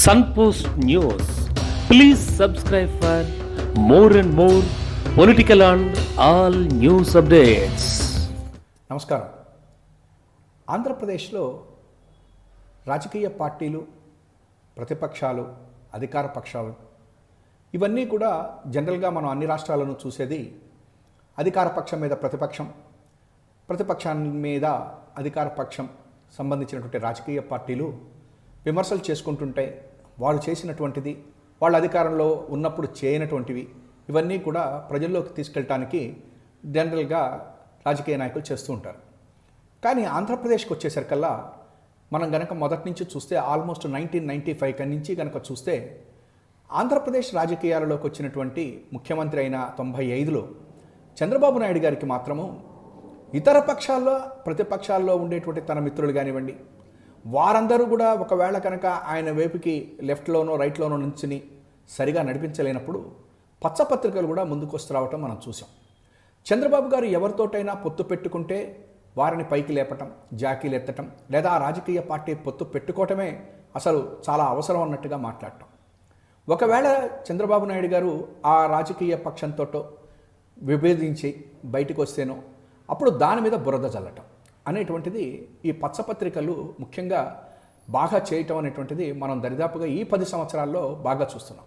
Sunpost news please subscribe for more and more political and all news updates నమస్కారం. ఆంధ్రప్రదేశ్లో రాజకీయ పార్టీలు ప్రతిపక్షాలు అధికార పక్షాలు ఇవన్నీ కూడా జనరల్గా మనం అన్ని రాష్ట్రాలను చూసేది అధికార పక్షం మీద ప్రతిపక్షం ప్రతిపక్షాన్ని మీద అధికార పక్షం సంబంధించినటువంటి రాజకీయ పార్టీలు విమర్శలు చేసుకుంటుంటే వాళ్ళు చేసినటువంటిది వాళ్ళ అధికారంలో ఉన్నప్పుడు చేయనటువంటివి ఇవన్నీ కూడా ప్రజల్లోకి తీసుకెళ్ళటానికి జనరల్గా రాజకీయ నాయకులు చేస్తూ ఉంటారు. కానీ ఆంధ్రప్రదేశ్కి వచ్చేసరికల్లా మనం గనక మొదటి నుంచి చూస్తే ఆల్మోస్ట్ నైన్టీన్ నైంటీ ఫైవ్ కన్ నుంచి కనుక చూస్తే ఆంధ్రప్రదేశ్ రాజకీయాలలోకి వచ్చినటువంటి ముఖ్యమంత్రి అయిన తొంభై ఐదులో చంద్రబాబు నాయుడు గారికి మాత్రము ఇతర పక్షాల్లో ప్రతిపక్షాల్లో ఉండేటువంటి తన మిత్రులు కానివ్వండి వారందరూ కూడా ఒకవేళ కనుక ఆయన వైపుకి లెఫ్ట్లోనో రైట్లోనో నుంచుని సరిగా నడిపించలేనప్పుడు పచ్చపత్రికలు కూడా ముందుకు రావటం మనం చూసాం చంద్రబాబు గారు ఎవరితోటైనా పొత్తు పెట్టుకుంటే వారిని పైకి లేపటం జాకీలు ఎత్తటం లేదా రాజకీయ పార్టీ పొత్తు పెట్టుకోవటమే అసలు చాలా అవసరం అన్నట్టుగా మాట్లాడటం. ఒకవేళ చంద్రబాబు నాయుడు గారు ఆ రాజకీయ పక్షంతో విభేదించి బయటకు వస్తేనో అప్పుడు దాని మీద బురద చల్లటం అనేటువంటిది ఈ పచ్చపత్రికలు ముఖ్యంగా బాగా చేయటం అనేటువంటిది మనం దరిదాపుగా ఈ పది సంవత్సరాల్లో బాగా చూస్తున్నాం.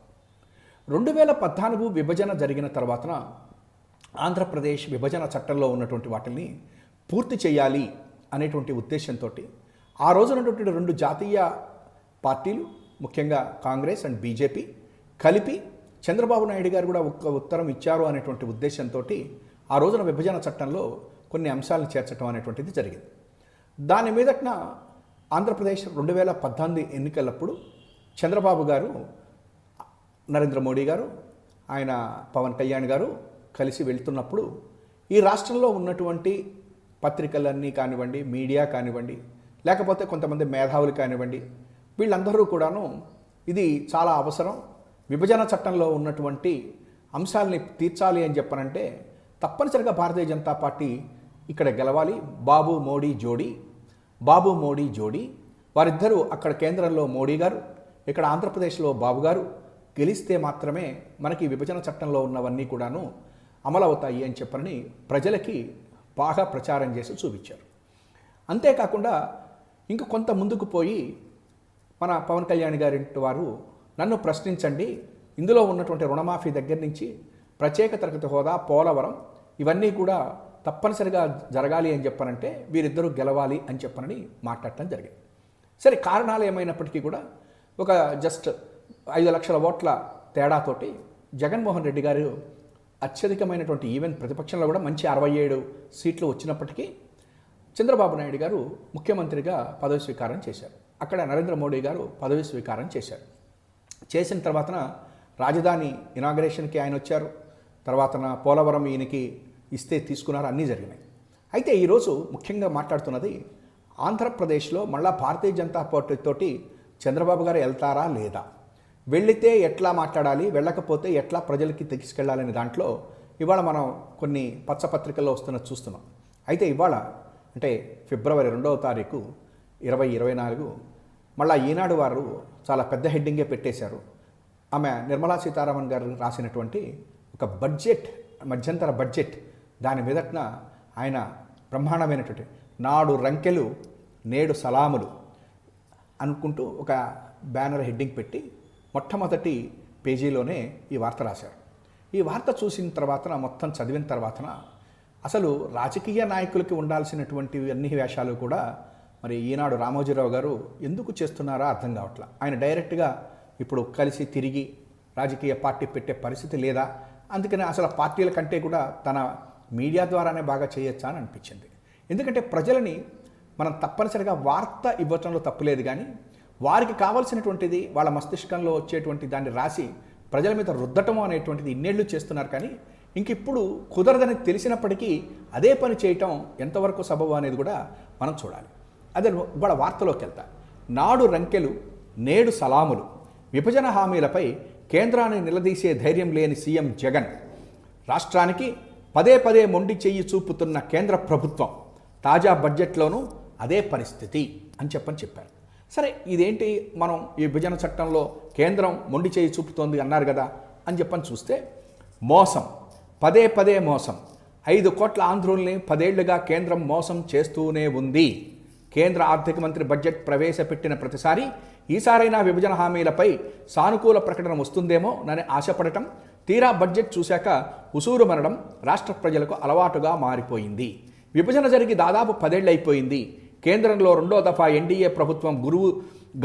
రెండు వేల పద్నాలుగు విభజన జరిగిన తర్వాతన ఆంధ్రప్రదేశ్ విభజన చట్టంలో ఉన్నటువంటి వాటిని పూర్తి చేయాలి అనేటువంటి ఉద్దేశంతో ఆ రోజునటువంటి రెండు జాతీయ పార్టీలు ముఖ్యంగా కాంగ్రెస్ అండ్ బీజేపీ కలిపి చంద్రబాబు నాయుడు గారు కూడా ఒక ఉత్తరం ఇచ్చారు అనేటువంటి ఉద్దేశంతో ఆ రోజున విభజన చట్టంలో కొన్ని అంశాలను చేర్చడం అనేటువంటిది జరిగింది. దాని మీదట్న ఆంధ్రప్రదేశ్ రెండు వేల పద్నాలుగు ఎన్నికలప్పుడు చంద్రబాబు గారు నరేంద్ర మోడీ గారు ఆయన పవన్ కళ్యాణ్ గారు కలిసి వెళ్తున్నప్పుడు ఈ రాష్ట్రంలో ఉన్నటువంటి పత్రికలన్నీ కానివ్వండి మీడియా కానివ్వండి లేకపోతే కొంతమంది మేధావులు కానివ్వండి వీళ్ళందరూ కూడాను ఇది చాలా అవసరం. విభజన చట్టంలో ఉన్నటువంటి అంశాలని తీర్చాలి అని చెప్పనంటే తప్పనిసరిగా భారతీయ జనతా పార్టీ ఇక్కడ గెలవాలి. బాబు మోడీ జోడీ బాబు మోడీ జోడీ. వారిద్దరూ అక్కడ కేంద్రంలో మోడీ గారు ఇక్కడ ఆంధ్రప్రదేశ్లో బాబు గారు. గెలిస్తే మాత్రమే మనకి విభజన చట్టంలో ఉన్నవన్నీ కూడాను అమలవుతాయి అని చెప్పని ప్రజలకి బాగా ప్రచారం చేసి చూపించారు. అంతేకాకుండా ఇంక కొంత ముందుకు పోయి మన పవన్ కళ్యాణ్ గారింటి వారు నన్ను ప్రశ్నించండి. ఇందులో ఉన్నటువంటి రుణమాఫీ దగ్గర నుంచి ప్రత్యేక తరగతి హోదా పోలవరం ఇవన్నీ కూడా తప్పనిసరిగా జరగాలి అని చెప్పనంటే వీరిద్దరూ గెలవాలి అని చెప్పనని మాట్లాడటం జరిగింది. సరే కారణాలు ఏమైనప్పటికీ కూడా ఒక జస్ట్ ఐదు లక్షల ఓట్ల తేడాతోటి జగన్మోహన్ రెడ్డి గారు అత్యధికమైనటువంటి ఈవెన్ ప్రతిపక్షంలో కూడా మంచి అరవై ఏడు సీట్లు వచ్చినప్పటికీ చంద్రబాబు నాయుడు గారు ముఖ్యమంత్రిగా పదవి స్వీకారం చేశారు. అక్కడ నరేంద్ర మోడీ గారు పదవి స్వీకారం చేశారు. చేసిన తర్వాతన రాజధాని ఇనాగరేషన్కి ఆయన వచ్చారు. తర్వాతన పోలవరం ఈయనకి ఇస్తే తీసుకున్నారు అన్నీ జరిగినాయి. అయితే ఈరోజు ముఖ్యంగా మాట్లాడుతున్నది ఆంధ్రప్రదేశ్లో మళ్ళా భారతీయ జనతా పార్టీ తోటి చంద్రబాబు గారు వెళ్తారా లేదా? వెళితే ఎట్లా మాట్లాడాలి వెళ్ళకపోతే ఎట్లా ప్రజలకి తీసుకెళ్ళాలనే దాంట్లో ఇవాళ మనం కొన్ని పచ్చపత్రికల్లో వస్తున్న చూస్తున్నాం. అయితే ఇవాళ అంటే ఫిబ్రవరి రెండవ తారీఖు ఇరవై ఇరవై నాలుగు మళ్ళా ఈనాడు వారు చాలా పెద్ద హెడ్డింగే పెట్టేశారు. ఆమె నిర్మలా సీతారామన్ గారు రాసినటువంటి ఒక బడ్జెట్ మధ్యంతర బడ్జెట్ దాని మీదట్న ఆయన బ్రహ్మాండమైనటువంటి నాడు రంకెలు నేడు సలాములు అనుకుంటూ ఒక బ్యానర్ హెడ్డింగ్ పెట్టి మొట్టమొదటి పేజీలోనే ఈ వార్త రాశారు. ఈ వార్త చూసిన తర్వాత మొత్తం చదివిన తర్వాతన అసలు రాజకీయ నాయకులకి ఉండాల్సినటువంటి అన్ని వేషాలు కూడా మరి ఈనాడు రామోజీరావు గారు ఎందుకు చేస్తున్నారో అర్థం కావట్లా. ఆయన డైరెక్ట్గా ఇప్పుడు కలిసి తిరిగి రాజకీయ పార్టీ పెట్టే పరిస్థితి లేదా? అందుకని అసలు పార్టీల కంటే కూడా తన మీడియా ద్వారానే బాగా చేయొచ్చా అని అనిపించింది. ఎందుకంటే ప్రజలని మనం తప్పనిసరిగా వార్త ఇవ్వటంలో తప్పులేదు కానీ వారికి కావాల్సినటువంటిది వాళ్ళ మస్తిష్కంలో వచ్చేటువంటి దాన్ని రాసి ప్రజల మీద రుద్దటం అనేటువంటిది ఇన్నేళ్ళు చేస్తున్నారు కానీ ఇంక ఇప్పుడు కుదరదని తెలిసినప్పటికీ అదే పని చేయటం ఎంతవరకు సబబు అనేది కూడా మనం చూడాలి. అదే ఇవాళ వార్తలోకి వెళ్తా. నాడు రంకెలు నేడు సలాములు విభజన హామీలపై కేంద్రాన్ని నిలదీసే ధైర్యం లేని సీఎం జగన్. రాష్ట్రానికి పదే పదే మొండి చెయ్యి చూపుతున్న కేంద్ర ప్రభుత్వం తాజా బడ్జెట్లోనూ అదే పరిస్థితి అని చెప్పని చెప్పారు. సరే ఇదేంటి మనం ఈ విభజన చట్టంలో కేంద్రం మొండి చేయి చూపుతోంది అన్నారు కదా అని చెప్పని చూస్తే మోసం పదే పదే మోసం. ఐదు కోట్ల ఆంధ్రుల్ని పదేళ్ళుగా కేంద్రం మోసం చేస్తూనే ఉంది. కేంద్ర ఆర్థిక మంత్రి బడ్జెట్ ప్రవేశపెట్టిన ప్రతిసారి ఈసారైనా విభజన హామీలపై సానుకూల ప్రకటన వస్తుందేమో నని ఆశపడటం తీరా బడ్జెట్ చూశాక ఉసూరు మరడం రాష్ట్ర ప్రజలకు అలవాటుగా మారిపోయింది. విభజన జరిగి దాదాపు పదేళ్ళైపోయింది కేంద్రంలో రెండో దఫా ఎన్డీఏ ప్రభుత్వం గురువు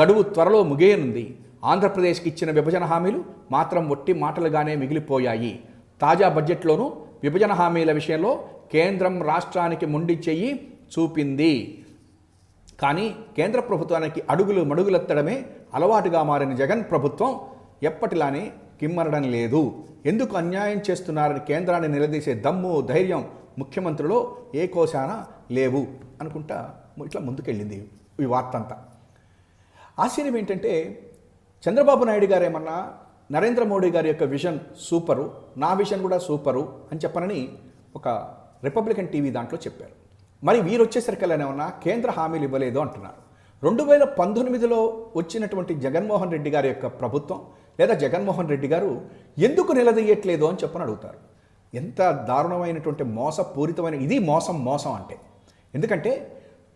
గడువు త్వరలో ముగియనుంది. ఆంధ్రప్రదేశ్కి ఇచ్చిన విభజన హామీలు మాత్రం ఒట్టి మాటలుగానే మిగిలిపోయాయి. తాజా బడ్జెట్లోనూ విభజన హామీల విషయంలో కేంద్రం రాష్ట్రానికి మొండి చెయ్యి చూపింది. కానీ కేంద్ర ప్రభుత్వానికి అడుగులు మడుగులెత్తడమే అలవాటుగా మారిన జగన్ ప్రభుత్వం ఎప్పటిలానే కిమ్మరడం లేదు. ఎందుకు అన్యాయం చేస్తున్నారని కేంద్రాన్ని నిలదీసే దమ్ము ధైర్యం ముఖ్యమంత్రిలో ఏ కోశాన లేవు అనుకుంటా ఇట్లా ముందుకెళ్ళింది ఈ వార్త అంతా ఆశ్చర్యం ఏంటంటే చంద్రబాబు నాయుడు గారు ఏమన్నా నరేంద్ర మోడీ గారి యొక్క విజన్ సూపరు నా విజన్ కూడా సూపరు అని చెప్పనని ఒక రిపబ్లికన్ టీవీ దాంట్లో చెప్పారు. మరి వీరు వచ్చేసరికల్లానేమన్నా కేంద్ర హామీలు ఇవ్వలేదు అంటున్నారు. రెండు వేల పంతొమ్మిదిలో వచ్చినటువంటి జగన్మోహన్ రెడ్డి గారి యొక్క ప్రభుత్వం లేదా జగన్మోహన్ రెడ్డి గారు ఎందుకు నిలదీయట్లేదు అని చెప్పని అడుగుతారు. ఎంత దారుణమైనటువంటి మోసపూరితమైన ఇది మోసం మోసం అంటే. ఎందుకంటే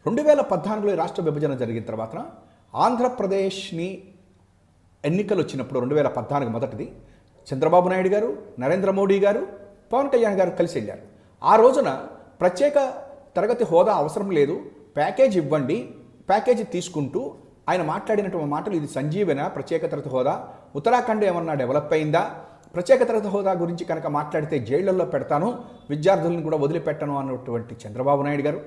రెండు వేల పద్నాలుగులో రాష్ట్ర విభజన జరిగిన తర్వాత ఆంధ్రప్రదేశ్ని ఎన్నికలు వచ్చినప్పుడు రెండు వేల పద్నాలుగు మొదటిది చంద్రబాబు నాయుడు గారు నరేంద్ర మోడీ గారు పవన్ కళ్యాణ్ గారు కలిసి వెళ్ళారు. ఆ రోజున ప్రత్యేక తరగతి హోదా అవసరం లేదు. ప్యాకేజ్ ఇవ్వండి. ప్యాకేజ్ తీసుకుంటూ ఆయన మాట్లాడినటువంటి మాటలు ఇది సంజీవన? ప్రత్యేక తరగతి హోదా? ఉత్తరాఖండ్ ఏమన్నా డెవలప్ అయిందా? ప్రత్యేక తరగతి హోదా గురించి కనుక మాట్లాడితే జైళ్ళలో పెడతాను. విద్యార్థులను కూడా వదిలిపెట్టను అన్నటువంటి చంద్రబాబు నాయుడు గారు.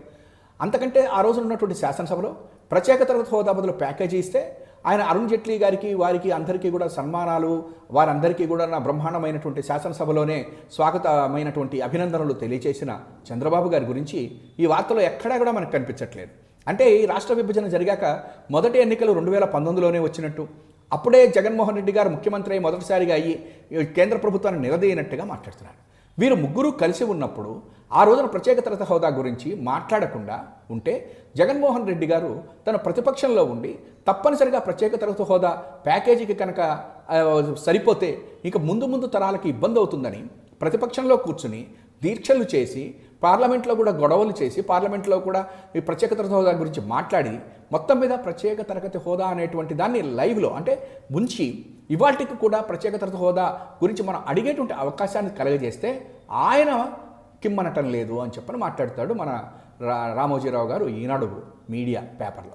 అంతకంటే ఆ రోజున ఉన్నటువంటి శాసనసభలో ప్రత్యేక తరగతి హోదా బదులు ప్యాకేజీ ఇస్తే ఆయన అరుణ్ జైట్లీ గారికి వారికి అందరికీ కూడా సన్మానాలు వారందరికీ కూడా నా బ్రహ్మాండమైనటువంటి శాసనసభలోనే స్వాగతమైనటువంటి అభినందనలు తెలియచేసిన చంద్రబాబు గారి గురించి ఈ వార్తలో ఎక్కడా కూడా మనకు కనిపించట్లేదు. అంటే ఈ రాష్ట్ర విభజన జరిగాక మొదటి ఎన్నికలు రెండు వేల పంతొమ్మిదిలోనే వచ్చినట్టు. అప్పుడే జగన్మోహన్ రెడ్డి గారు ముఖ్యమంత్రి అయి మొదటిసారిగా అయ్యి కేంద్ర ప్రభుత్వాన్ని నిలదీయనట్టుగా మాట్లాడుతున్నారు. వీరు ముగ్గురు కలిసి ఉన్నప్పుడు ఆ రోజున ప్రత్యేక హోదా గురించి మాట్లాడకుండా ఉంటే జగన్మోహన్ రెడ్డి గారు తన ప్రతిపక్షంలో ఉండి తప్పనిసరిగా ప్రత్యేక తరగతి హోదా ప్యాకేజీకి కనుక సరిపోతే ఇక ముందు ముందు తరాలకి ఇబ్బంది అవుతుందని ప్రతిపక్షంలో కూర్చుని దీక్షలు చేసి పార్లమెంట్లో కూడా గొడవలు చేసి పార్లమెంట్లో కూడా ఈ ప్రత్యేక తరగతి హోదా గురించి మాట్లాడి మొత్తం మీద ప్రత్యేక తరగతి హోదా అనేటువంటి దాన్ని లైవ్లో అంటే ముంచి ఇవాటికి కూడా ప్రత్యేక తరగతి హోదా గురించి మనం అడిగేటువంటి అవకాశాన్ని కలగజేస్తే ఆయన కిమ్మనటం లేదు అని చెప్పని మాట్లాడతాడు మన రా రామోజీరావు గారు ఈనాడు మీడియా పేపర్లో.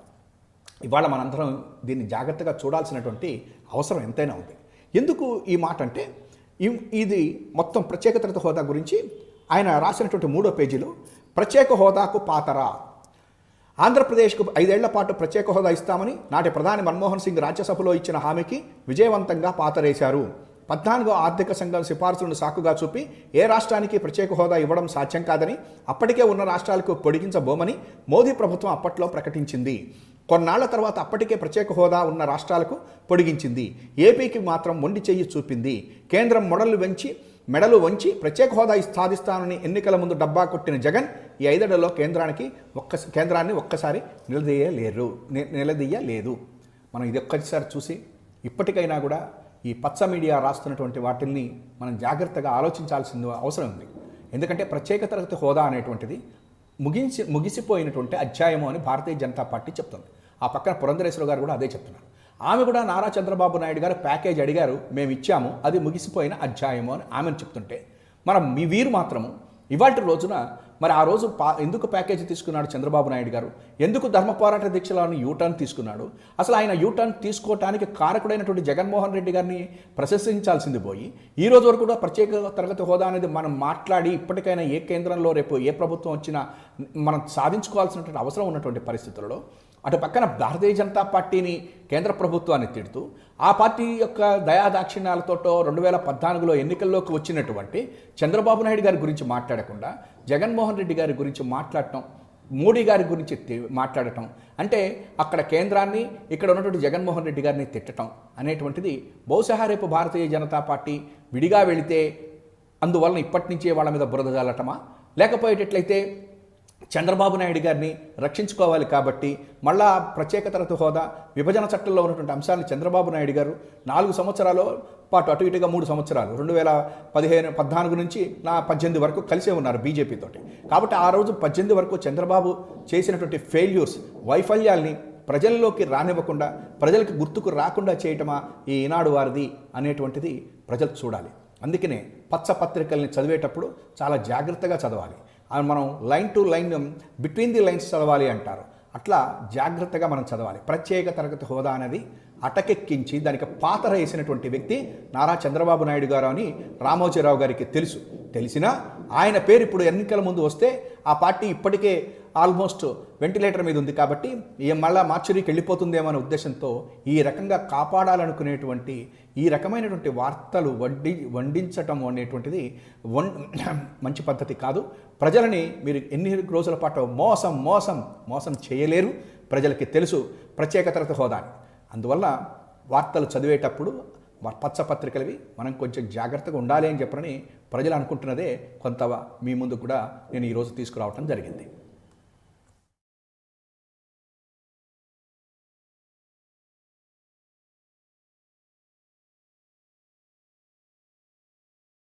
ఇవాళ మనందరం దీన్ని జాగ్రత్తగా చూడాల్సినటువంటి అవసరం ఎంతైనా ఉంది. ఎందుకు ఈ మాట అంటే ఇ- ఇది మొత్తం ప్రత్యేక హోదా గురించి ఆయన రాసినటువంటి మూడో పేజీలో ప్రత్యేక హోదాకు పాతరా. ఆంధ్రప్రదేశ్కు ఐదేళ్ళ పాటు ప్రత్యేక హోదా ఇస్తామని నాటి ప్రధాని మన్మోహన్ సింగ్ రాజ్యసభలో ఇచ్చిన హామీకి విజయవంతంగా పాతరేశారు. పద్నాలుగో ఆర్థిక సంఘం సిఫార్సులను సాకుగా చూపి ఏ రాష్ట్రానికి ప్రత్యేక హోదా ఇవ్వడం సాధ్యం కాదని అప్పటికే ఉన్న రాష్ట్రాలకు పొడిగించబోమని మోదీ ప్రభుత్వం అప్పట్లో ప్రకటించింది. కొన్నాళ్ళ తర్వాత అప్పటికే ప్రత్యేక హోదా ఉన్న రాష్ట్రాలకు పొడిగించింది. ఏపీకి మాత్రం మొండి చెయ్యి చూపింది. కేంద్రం మొడలు వెంచి మెడలు వంచి ప్రత్యేక హోదా సాధిస్తానని ఎన్నికల ముందు డబ్బా కొట్టిన జగన్ ఈ ఐదేళ్ళలో కేంద్రానికి ఒక్క కేంద్రాన్ని ఒక్కసారి నిలదీయలేరు. ని- నిలదీయలేదు. మనం ఇది ఒక్కసారి చూసి ఇప్పటికైనా కూడా ఈ పచ్చ మీడియా రాస్తున్నటువంటి వాటిల్ని మనం జాగ్రత్తగా ఆలోచించాల్సిన అవసరం ఉంది. ఎందుకంటే ప్రత్యేక తరగతి హోదా అనేటువంటిది ముగించి ముగిసిపోయినటువంటి అధ్యాయము అని భారతీయ జనతా పార్టీ చెప్తుంది. ఆ పక్కన పురంధరేశ్వర గారు కూడా అదే చెప్తున్నారు. ఆమె కూడా నారా చంద్రబాబు నాయుడు గారు ప్యాకేజ్ అడిగారు మేము ఇచ్చాము అది ముగిసిపోయిన అధ్యాయము అని ఆమెను చెప్తుంటే మనం మీ వీరు మాత్రము ఇవాటి రోజున మరి ఆ రోజు పా ఎందుకు ప్యాకేజీ తీసుకున్నాడు చంద్రబాబు నాయుడు గారు? ఎందుకు ధర్మ పోరాట దీక్షలను యూటర్న్ తీసుకున్నాడు? అసలు ఆయన యూటర్న్ తీసుకోవటానికి కారకుడైనటువంటి జగన్మోహన్ రెడ్డి గారిని ప్రశంసించాల్సింది పోయి ఈ రోజు వరకు కూడా ప్రత్యేక తరగతి హోదా అనేది మనం మాట్లాడి ఇప్పటికైనా ఏ కేంద్రంలో రేపు ఏ ప్రభుత్వం వచ్చినా మనం సాధించుకోవాల్సినటువంటి అవసరం ఉన్నటువంటి పరిస్థితులలో అటు పక్కన భారతీయ జనతా పార్టీని కేంద్ర ప్రభుత్వాన్ని తిడుతూ ఆ పార్టీ యొక్క దయాదాక్షిణ్యాలతోటో రెండు వేల పద్నాలుగులో ఎన్నికల్లోకి వచ్చినటువంటి చంద్రబాబు నాయుడు గారి గురించి మాట్లాడకుండా జగన్మోహన్ రెడ్డి గారి గురించి మాట్లాడటం మోడీ గారి గురించి తి- మాట్లాడటం అంటే అక్కడ కేంద్రాన్ని ఇక్కడ ఉన్నటువంటి జగన్మోహన్ రెడ్డి గారిని తిట్టడం అనేటువంటిది బహుశా రేపు భారతీయ జనతా పార్టీ విడిగా వెళితే అందువలన ఇప్పటి నుంచే వాళ్ళ మీద బురద జాలటమా లేకపోయేటట్లయితే చంద్రబాబు నాయుడు గారిని రక్షించుకోవాలి కాబట్టి మళ్ళా ప్రత్యేక తరగతి హోదా విభజన చట్టంలో ఉన్నటువంటి అంశాలను చంద్రబాబు నాయుడు గారు నాలుగు సంవత్సరాల పాటు అటు ఇటుగా మూడు సంవత్సరాలు రెండు వేల పదిహేను పద్నాలుగు నుంచి నా పద్దెనిమిది వరకు కలిసే ఉన్నారు బీజేపీతోటి కాబట్టి ఆ రోజు పద్దెనిమిది వరకు చంద్రబాబు చేసినటువంటి ఫెయిల్యూర్స్ వైఫల్యాల్ని ప్రజల్లోకి రానివ్వకుండా ప్రజలకు గుర్తుకు రాకుండా చేయటమా ఈ ఈనాడు వారిది అనేటువంటిది ప్రజలు చూడాలి. అందుకనే పచ్చ పత్రికల్ని చదివేటప్పుడు చాలా జాగ్రత్తగా చదవాలి. మనం line to line between the lines చదవాలి అంటారు. అట్లా జాగ్రత్తగా మనం చదవాలి. ప్రత్యేక తరగతి హోదా అనేది అటకెక్కించి దానికి పాతర వేసినటువంటి వ్యక్తి నారా చంద్రబాబు నాయుడు గారు అని రామోజీరావు గారికి తెలుసు. తెలిసినా ఆయన పేరు ఇప్పుడు ఎన్నికల ముందు వస్తే ఆ పార్టీ ఇప్పటికే ఆల్మోస్ట్ వెంటిలేటర్ మీద ఉంది కాబట్టి ఈ మళ్ళా మార్చురీకి వెళ్ళిపోతుందేమో అనే ఉద్దేశంతో ఈ రకంగా కాపాడాలనుకునేటువంటి ఈ రకమైనటువంటి వార్తలు వడ్డి వండించటం అనేటువంటిది వన్ మంచి పద్ధతి కాదు. ప్రజలని మీరు ఎన్ని రోజుల పాటు మోసం మోసం మోసం చేయలేరు. ప్రజలకి తెలుసు. ప్రత్యేక తరగతి హోదా అందువల్ల వార్తలు చదివేటప్పుడు పచ్చ పత్రికలవి మనం కొంచెం జాగ్రత్తగా ఉండాలి అని చెప్పని ప్రజలు అనుకుంటున్నదే కొంత మీ ముందు కూడా నేను ఈరోజు తీసుకురావటం జరిగింది.